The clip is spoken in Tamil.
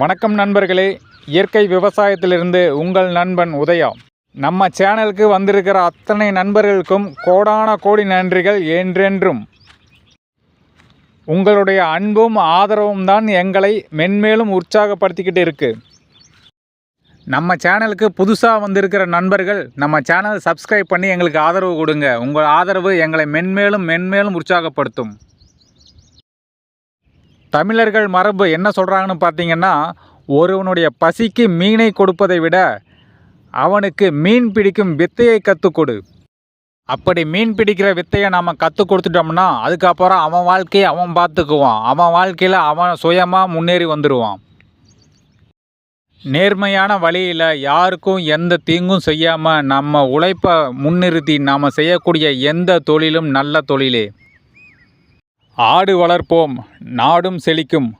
வணக்கம் நண்பர்களே. இயற்கை விவசாயத்திலிருந்து உங்கள் நண்பன் உதயா நம்ம சேனலுக்கு வந்திருக்கிற அத்தனை நண்பர்களுக்கும் கோடான கோடி நன்றிகள் என்றென்றும். உங்களுடைய அன்பும் ஆதரவும் தான் எங்களை மென்மேலும் உற்சாகப்படுத்திக்கிட்டு இருக்கு. நம்ம சேனலுக்கு புதுசாக வந்திருக்கிற நண்பர்கள் நம்ம சேனல் சப்ஸ்கிரைப் பண்ணி எங்களுக்கு ஆதரவு கொடுங்க. உங்கள் ஆதரவு எங்களை மென்மேலும் மென்மேலும் உற்சாகப்படுத்தும். தமிழர்கள் மரபு என்ன சொல்கிறாங்கன்னு பார்த்தீங்கன்னா ஒருவனுடைய பசிக்கு மீனை கொடுப்பதை விட அவனுக்கு மீன் பிடிக்கும் வித்தையை கற்றுக் கொடு. அப்படி மீன் பிடிக்கிற வித்தையை நாம் கற்றுக் கொடுத்துட்டோம்னா அதுக்கப்புறம் அவன் வாழ்க்கையை அவன் பார்த்துக்குவான். அவன் வாழ்க்கையில் அவன் சுயமாக முன்னேறி வந்துடுவான் நேர்மையான வழியில் யாருக்கும் எந்த தீங்கும் செய்யாமல் நம்ம உழைப்பை முன்னிறுத்தி நாம் செய்யக்கூடிய எந்த தொழிலும் நல்ல தொழிலே. ஆடு வளர்ப்போம் நாடும் செழிக்கும்.